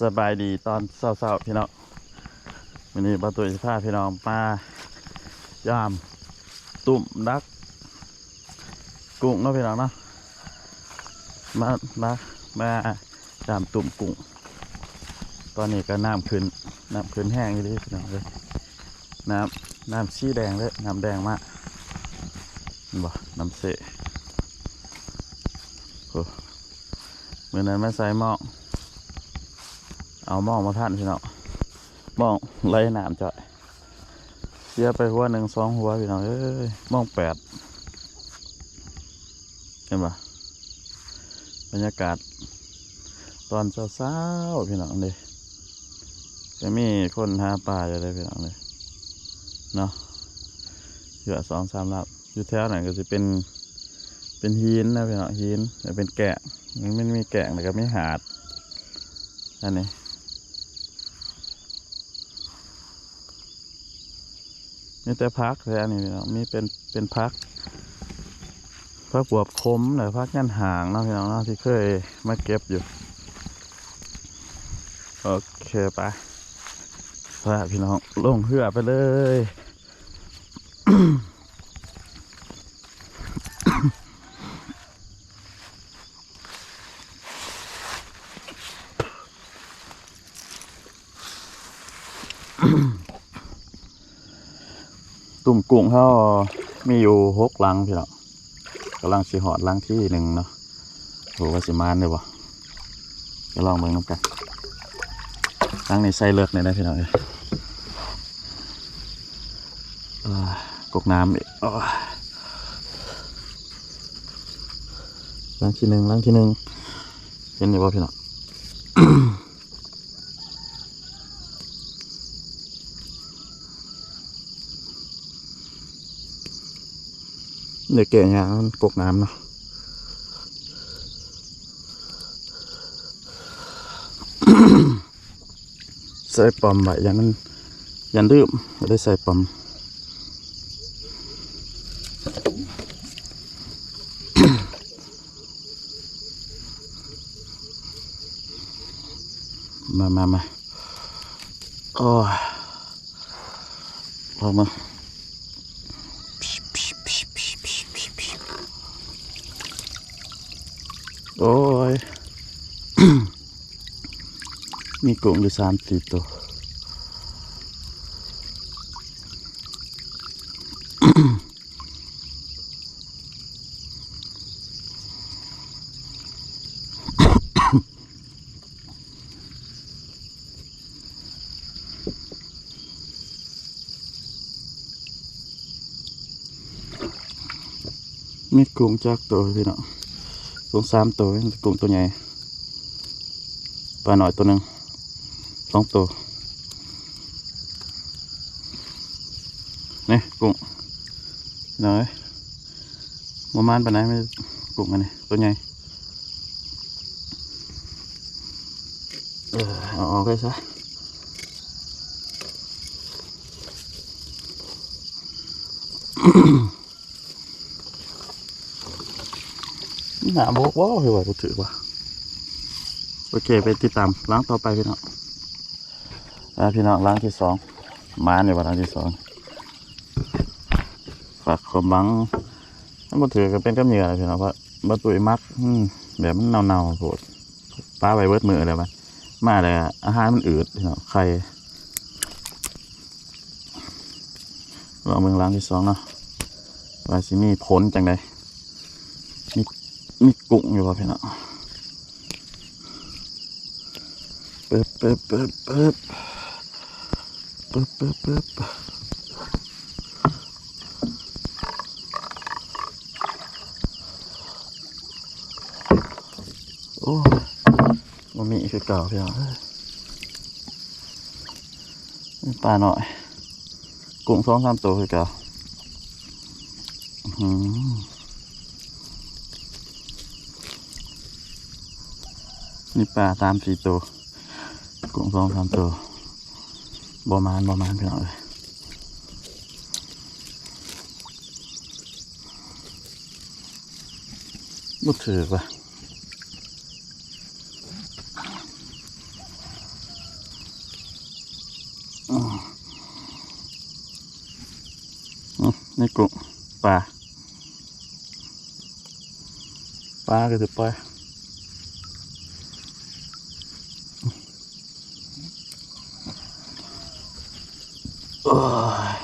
สบายดีตอนเศร้าๆพี่น้องวันนี้ประตูสิพาพี่น้องมายามตุ่มดัก กุ้งเนาะพี่น้องเนาะมามามายามตุ่มกุ้ง ตอนนี้ก็น้ำขึ้น น้ำขึ้นแห้งอยู่ดิพี่น้องเลย น้ำน้ำสีแดงเลย น้ำแดงมากบ่น้ำเสะโอ้เมื่อนั้นไม่ใส่หม้อ เอาหม้องมาท่านพี่น้องหม้องไหน้ำจ่อยเสียไปหัวหนึ่งสองหัวพี่น้องเอ้ยหม้องแปดเห็นบ่บรรยากาศ ตอนเช้าๆพี่น้องเลยจะมีคนหาปลาอยู่เลยพี่น้องเลยเนาะเหยื่อสองสามลับอยู่แถวไหนก็จะเป็นเป็นหินนะพี่น้องหินแต่เป็นแกะมันไม่มีแกะแต่ก็ไม่หาดอันนี้ มีแต่พักเลยอันนี้พี่น้องมีเป็นเป็นพักพักบวบคมหรือพักยันหางเนาะพี่น้องเนาะที่เคยมาเก็บอยู่ โอเคไปพาพี่น้องลงเหือไปเลย ตุ่มกุ้งเขามีอยู่หกลังพี่น้องกำลังสิหอดลังที่หนึ่งเนาะโหว่าสิมานเลยบ่จะลองเบิ่งน้ำกันลังในี้ใส่เลือกเลยนะพี่น้องเอ้ยอ่ากกน้ำอีกอ้าวลังที่หนึ่งลังที่หนึ่งเห็นอยู่บ่พี่น้อง เดี๋ยวแกะยางมันกกน้ำเนาะใส่ปอมไว้ยันมันยันดื้มไม่ได้ใส่ปอมมามามาโอ้ยพอมา โอ้ยมีกุ้งอยู่สามสี่ตัว มีกุ้งจากตัวพี่เนาะ กุ้งสามตัวกุ้งตัวใหญ่ปลาหน่อยตัวหนึ่งสองตัวนี่กุ้งหน่อยประมาณปานไหนไม่กุ้งอันนี้ตัวใหญ่เออเอาออกไปซะ หนาโบกว้าวเหรอกูถือว่าโอเคไปติดตามล้างต่อไปพี่น้องอ่าพี่น้องล้างที่สองมาเนี่ยว่าล้างที่สองฝากความบังถ้ามาถือก็เป็นกับเหยื่อพี่น้องเพรามาตุยมักอืมแบบมันเน่าๆโผดป้าไปเบิดมืออะไรมันมาเลยอาหารมันอืดพี่น้องไข่ลองเมืองล้างที่สองเนาะว่าสิมีผลจังได มีกุ้งอยู่ป่ะพี่น้องเปิบเปิบเปิบเปิบเปิบเปิบเปิบโอ้มันมีคือเก่าพี่น้องเอ้ยมีปลาหน่อย กุ้งสองสามตัวคือเก่าอื้อ นี่ปลาตามสี่ตัวกุ้งสองสามตัวบอมานบอมานพี่น้องเลยบุถือปะนี่กุ้งปลาปลาก็จะปลา โอ้ย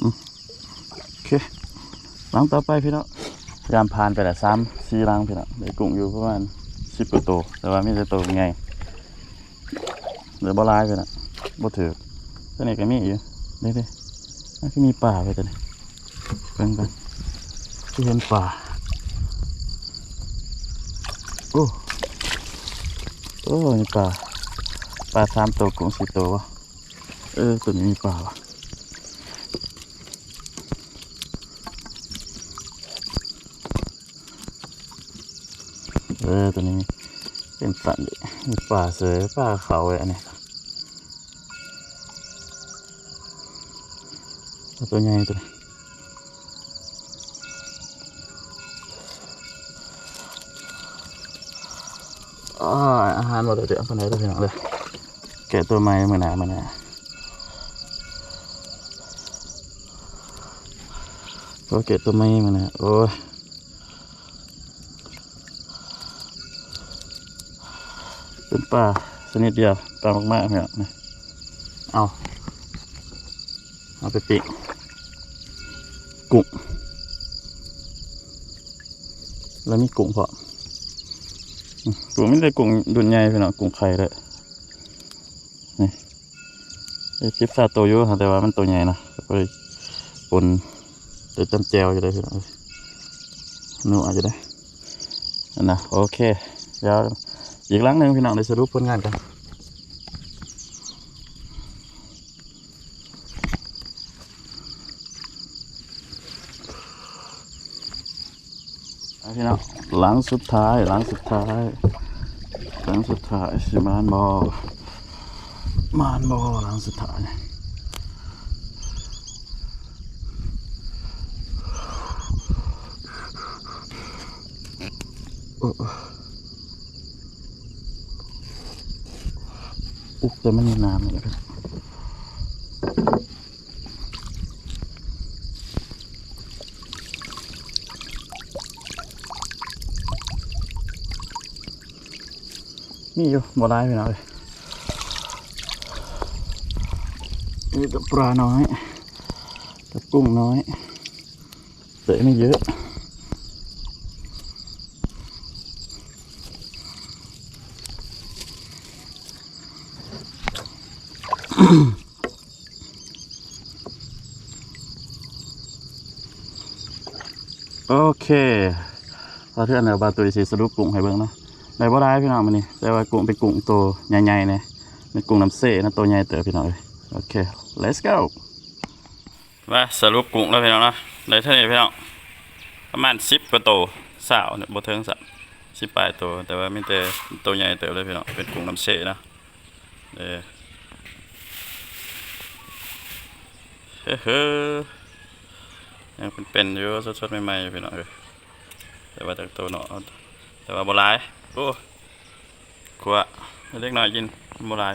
อืมโอเคลังต่อไปพี่น้องยามผ่านไปแต่ซ้ำสี่ลังพี่น้องได้กุ้งอยู่ประมาณสิบกว่าตัวแต่ว่าไมแต่ได้ตัวไงเหลือบลายไปนะบ่ถือตัวนี้ก็มีอยู่เด้เด้มันก็มีป่าไปตัวนี้เบิ่งกันที่เห็นป่าโอ้ โอ้มีป่าปลาสามตัวกุ้งสี่ตัววะเออตัวนี้มีป่าวะเออตัวนี้เป็นสัตว์ดิมีป่าเสือป่าเขาไอ้อันนี้เอาตัวใหญ่ตัวนี้ อาหารหมดเลยเดี๋ยวเอาไปไหนตัวพี่น้องเลยแกะตัวใหม่มาหนามาหนาก็แกะตัวใหม่มาหนาโอ้ยเป็นปลาชนิดเดียวปลามากๆเนี่ยนะเอาเอาไปปิ้งกุ้งแล้วมีกุ้งพอ อืมกุ้งไม่ได้กุ้งดุนใหญ่พี่น่องกุ้งไข่เลยนี่ไอคลิปซาโตวอยู่ค่ะแต่ว่ามันตัวใหญ่นะก็เลยปนเดี๋ยวจำแจวจะได้พี่น้องนูอาจจะได้นั่นนะโอเคเดี๋ยวอีกหลังหนึ่งพี่น้องได้สรุปผลงานกันเอา พี่น้องหลังสุดท้ายหลังสุดท้ายหลังสุดท้ายสิมานบอมานบอหลังสุดท้ายอุกแต่มันมีน้ำเลยครับ มีอยู่บ่ได้พี่น้องเลยนี่กัปลาน้อยกับกุ้งน้อยแต่ไม่เยอะโอเคพอเทื่อนเดี๋ยวบาตุยสีสรุปกุ้งให้เบิ่งเนาะ ได้บ่ได้พี่น้องมันนี่แต่ว่ากุ้งเป็นกุ้งตัวใหญ่ๆเนี่ยเป็นกุ้งน้ำเสนะตัวใหญ่เต๋อพี่น้องเอ้ยโอเค let's go มาสรุปกุ้งแล้วพี่น้องนะได้เท่านี้พี่น้องประมาณสิบกว่าตัวสาวเนี่ยบ่เทิงสัสิบปลายตัวแต่ว่ามีแต่ตัวใหญ่เต๋อเลยพี่น้องเป็นกุ้งน้ำเสนะเด้อเฮ้อเฮ้อยังเป็นเป็นอยู่สดๆใหม่ๆพี่น้องเอ้ยแต่ว่าจากตัวเนาะแต่ว่าบ่หลาย โอ้ขวเล็กน้อยกินบ่หลาย